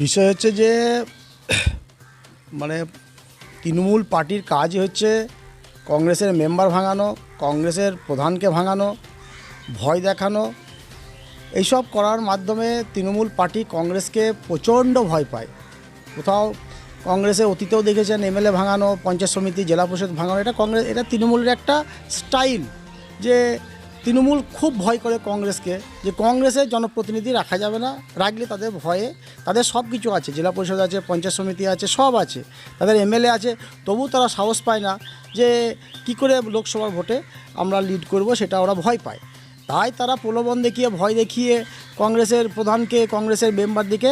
বিষয় হচ্ছে যে মানে তৃণমূল পার্টির কাজ হচ্ছে কংগ্রেসের মেম্বার ভাঙানো, কংগ্রেসের প্রধানকে ভাঙানো, ভয় দেখানো। এইসব করার মাধ্যমে তৃণমূল পার্টি কংগ্রেসকে প্রচণ্ড ভয় পায়। কোথাও কংগ্রেসে অতীতেও দেখেছেন এমএলএ ভাঙানো, পঞ্চায়েত সমিতি, জেলা পরিষদ ভাঙানো, এটা কংগ্রেস, এটা তৃণমূলের একটা স্টাইল যে তৃণমূল খুব ভয় করে কংগ্রেসকে যে কংগ্রেসের জনপ্রতিনিধি রাখা যাবে না, রাখলে তাদের ভয়ে তাদের সব কিছু আছে, জেলা পরিষদ আছে, পঞ্চায়েত সমিতি আছে, সব আছে, তাদের এমএলএ আছে তবু তারা সাহস পায় না যে কি করে লোকসভার ভোটে আমরা লিড করব সেটা ওরা ভয় পায়। তাই তারা প্রলোভন দেখিয়ে, ভয় দেখিয়ে কংগ্রেসের প্রধানকে, কংগ্রেসের মেম্বারদিকে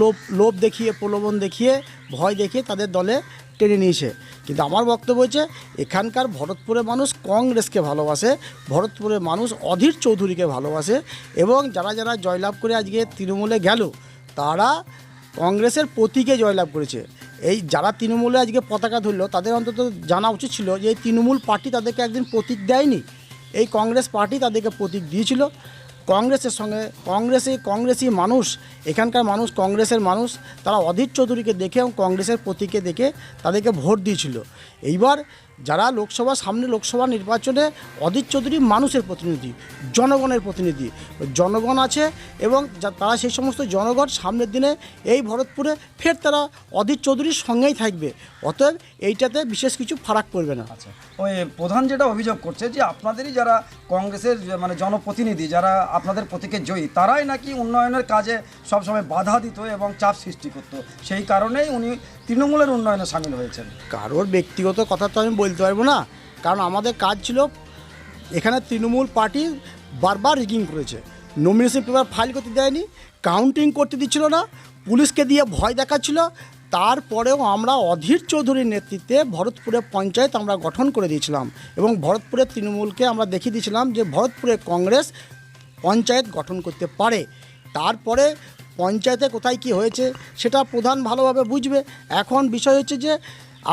লোভ লোভ দেখিয়ে, প্রলোভন দেখিয়ে, ভয় দেখিয়ে তাদের দলে টেনে নিয়েছে। কিন্তু আমার বক্তব্য হচ্ছে, এখানকার ভরতপুরের মানুষ কংগ্রেসকে ভালোবাসে, ভরতপুরের মানুষ অধীর চৌধুরীকে ভালোবাসে, এবং যারা যারা জয়লাভ করে আজকে তৃণমূলে গেল, তারা কংগ্রেসের প্রতীকে জয়লাভ করেছে। এই যারা তৃণমূলে আজকে পতাকা ধরলো, তাদের অন্তত জানা উচিত ছিল যে এই তৃণমূল পার্টি তাদেরকে একদিন প্রতীক দেয়নি। এই কংগ্রেস পার্টি তাদেরকে প্রতীক দিয়েছিল। কংগ্রেসের সঙ্গে, কংগ্রেসে কংগ্রেসি মানুষ, এখানকার মানুষ কংগ্রেসের মানুষ, তারা অধীর চৌধুরীকে দেখে এবং কংগ্রেসের প্রতীকে দেখে তাদেরকে ভোট দিয়েছিল। এইবার যারা লোকসভা, সামনে লোকসভা নির্বাচনে অধীর চৌধুরী মানুষের প্রতিনিধি, জনগণের প্রতিনিধি। জনগণ আছে এবং তারা সেই সমস্ত জনগণ সামনের দিনে এই ভরতপুরে ফের তারা অধীর চৌধুরীর সঙ্গেই থাকবে। অতএব এইটাতে বিশেষ কিছু ফারাক পড়বে না। আচ্ছা ওই প্রধান যেটা অভিযোগ করছে যে আপনাদেরই যারা কংগ্রেসের মানে জনপ্রতিনিধি, যারা আপনাদের প্রতীকে জয়ী, তারাই নাকি উন্নয়নের কাজে সবসময় বাধা দিত এবং চাপ সৃষ্টি করতো। সেই কারণেই উনি তৃণমূলের উন্নয়নে সামিল হয়েছেন। কারোর ব্যক্তিগত কথা তো আমি বলতে পারব না। কারণ আমাদের কাজ ছিল, এখানে তৃণমূল পার্টি বারবার রিগিং করেছে। নমিনেশন পেপার ফাইল করতে দেয়নি কাউন্টিং করতে দিচ্ছিল না, পুলিশকে দিয়ে ভয় দেখাচ্ছিল। তারপরেও আমরা অধীর চৌধুরীর নেতৃত্বে ভরতপুরে পঞ্চায়েত আমরা গঠন করে দিয়েছিলাম এবং ভরতপুরের তৃণমূলকে আমরা দেখিয়ে দিয়েছিলাম যে ভরতপুরে কংগ্রেস পঞ্চায়েত গঠন করতে পারে। তারপরে পঞ্চায়েতে কোথায় কি হয়েছে সেটা প্রধান ভালোভাবে বুঝবে। এখন বিষয় হচ্ছে যে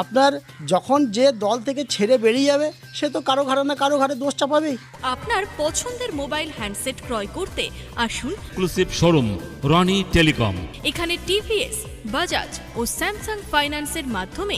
আপনার যখন যে দল থেকে ছেড়ে বেরিয়ে যাবে সে তো কারও ঘরে না কারও ঘরে দোষ চাপাবেই। আপনার পছন্দের মোবাইল হ্যান্ডসেট ক্রয় করতে আসুন। এক্সক্লুসিভ শোরুম রনি টেলিকম এখানে টিভিএস বাজাজ ও স্যামসাং ফাইন্যান্সের মাধ্যমে